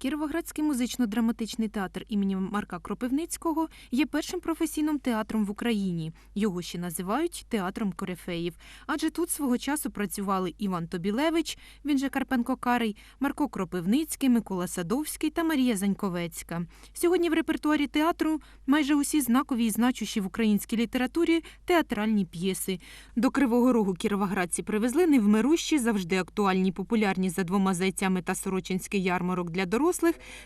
Кіровоградський музично-драматичний театр імені Марка Кропивницького є першим професійним театром в Україні. Його ще називають театром корифеїв. Адже тут свого часу працювали Іван Тобілевич, він же Карпенко Карий, Марко Кропивницький, Микола Садовський та Марія Заньковецька. Сьогодні в репертуарі театру майже усі знакові і значущі в українській літературі театральні п'єси. До Кривого Рогу кіровоградці привезли невмирущі, завжди актуальні, популярні за двома зайцями та Сорочинський ярмарок для дорослих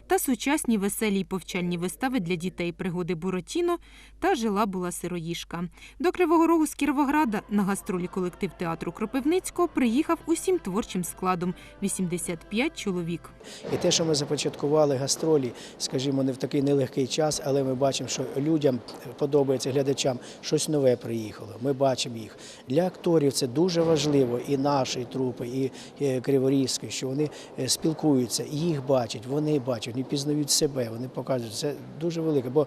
та сучасні веселі й повчальні вистави для дітей пригоди Буратіно та жила була сироїшка. До Кривого Рогу з Кіровограда на гастролі колектив театру Кропивницького приїхав усім творчим складом 85 чоловік. І те, що ми започаткували гастролі, скажімо, не в такий нелегкий час, але ми бачимо, що людям подобається глядачам щось нове приїхало. Ми бачимо їх. Для акторів це дуже важливо, і нашої трупи, і е, Криворізької, що вони е, спілкуються, їх бачать, вони бачать, вони пізнають себе, вони показують. Це дуже велике. Бо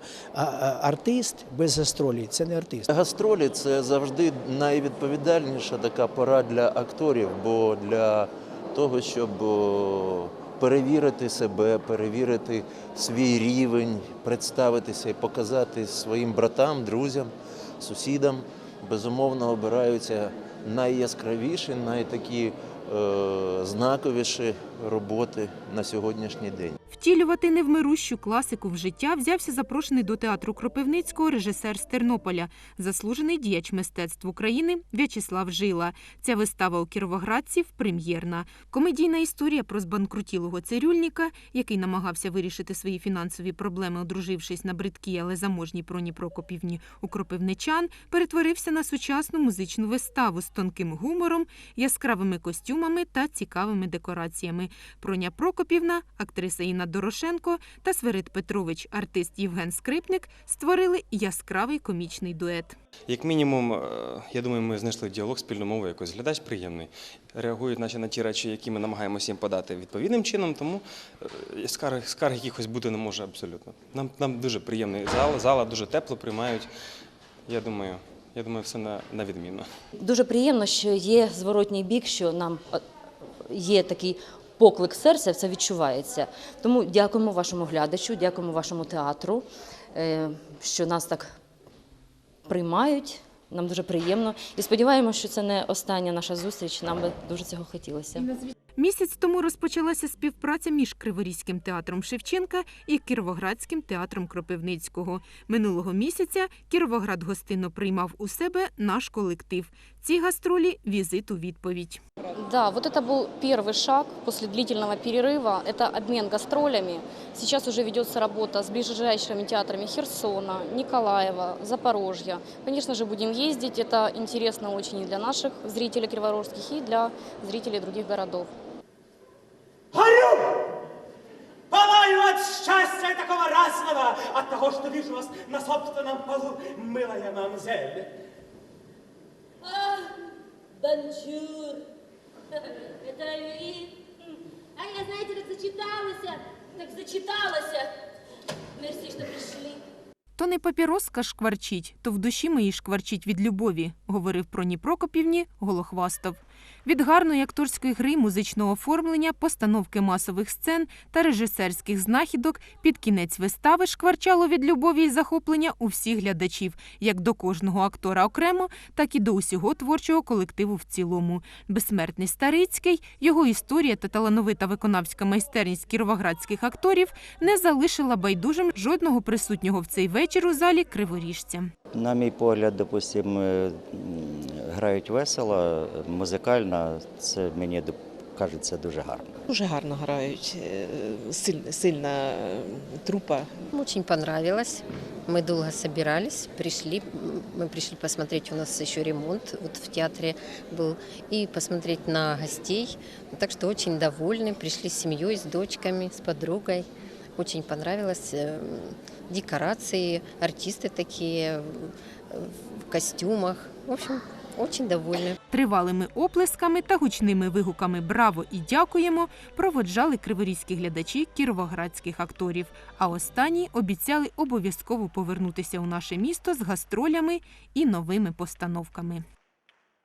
артист без гастролі це не артист. Гастролі це завжди найвідповідальніша така пора для акторів, бо для того, щоб перевірити себе, перевірити свій рівень, представитися і показати своїм братам, друзям, сусідам, безумовно обираються найяскравіші, найтакі е, знаковіші роботи на сьогоднішній день. Втілювати невмирущу класику в життя взявся запрошений до театру Кропивницького режисер з Тернополя, заслужений діяч мистецтв України В'ячеслав Жила. Ця вистава у кіровоградців прем'єрна. Комедійна історія про збанкрутілого цирюльника, який намагався вирішити свої фінансові проблеми, одружившись на бридкій, але заможній Проні Прокопівні у кропивничан, перетворився на сучасну музичну виставу з тонким гумором, яскравими костюмами та цікавими декораціями. Проня Прокопівна, актриса Інна Дорошенко та Сверид Петрович, артист Євген Скрипник, створили яскравий комічний дует. Як мінімум, е, я думаю, ми знайшли діалог, спільну мову, якось глядач приємний. Реагують наче на ті речі, які ми намагаємося їм подати відповідним чином, тому е, скарг, скарг якихось бути не може абсолютно. Нам, нам дуже приємний зал, зала дуже тепло приймають. Я думаю, я думаю, все на, на відмінно. Дуже приємно, що є зворотній бік, що нам е, є такий поклик серця, це відчувається. Тому дякуємо вашому глядачу, дякуємо вашому театру, е, що нас так приймають. Нам дуже приємно і сподіваємося, що це не остання наша зустріч. Нам би дуже цього хотілося. Місяць тому розпочалася співпраця між Криворізьким театром Шевченка і Кіровоградським театром Кропивницького. Минулого місяця Кіровоград гостинно приймав у себе наш колектив. Ці гастролі візит у відповідь. Да, вот это был первый шаг после длительного перерыва. Это обмен гастролями. Сейчас уже ведется работа с ближайшими театрами Херсона, Николаева, Запорожья. Конечно же, будем ездить. Это интересно очень и для наших зрителей криворожских, и для зрителей других городов. Горю! Пылаю от счастья такого разного, от того, что вижу вас на собственном полу, милая мамзель. Зачиталася, так зачиталася. Мерсі, що прийшли. То не папіроска шкварчить, то в душі моїй шкварчить від любові, говорив про Ні Прокопівні Голохвастов. Від гарної акторської гри, музичного оформлення, постановки масових сцен та режисерських знахідок під кінець вистави шкварчало від любові і захоплення у всіх глядачів, як до кожного актора окремо, так і до усього творчого колективу в цілому. Безсмертний Старицький, його історія та талановита виконавська майстерність кіровоградських акторів не залишила байдужим жодного присутнього в цей вечір у залі криворіжця. На мій погляд, допустимо, м, грають весело, музикально, це мені доп- кажеться дуже гарно. Дуже гарно грають, е, сильна, сильна е, трупа. Очень понравилось. Мы долго собирались, пришли. Мы пришли посмотреть, у нас еще ремонт вот в театре был, и посмотреть на гостей. Так что очень довольны. Пришли с семьей, с дочками, с подругой. Очень понравилось. э, Декорации, артисты такие э, в костюмах. В общем, очень довольны. Тривалими оплесками та гучними вигуками Браво і дякуємо проводжали криворізькі глядачі кіровоградських акторів. А останні обіцяли обов'язково повернутися у наше місто з гастролями і новими постановками.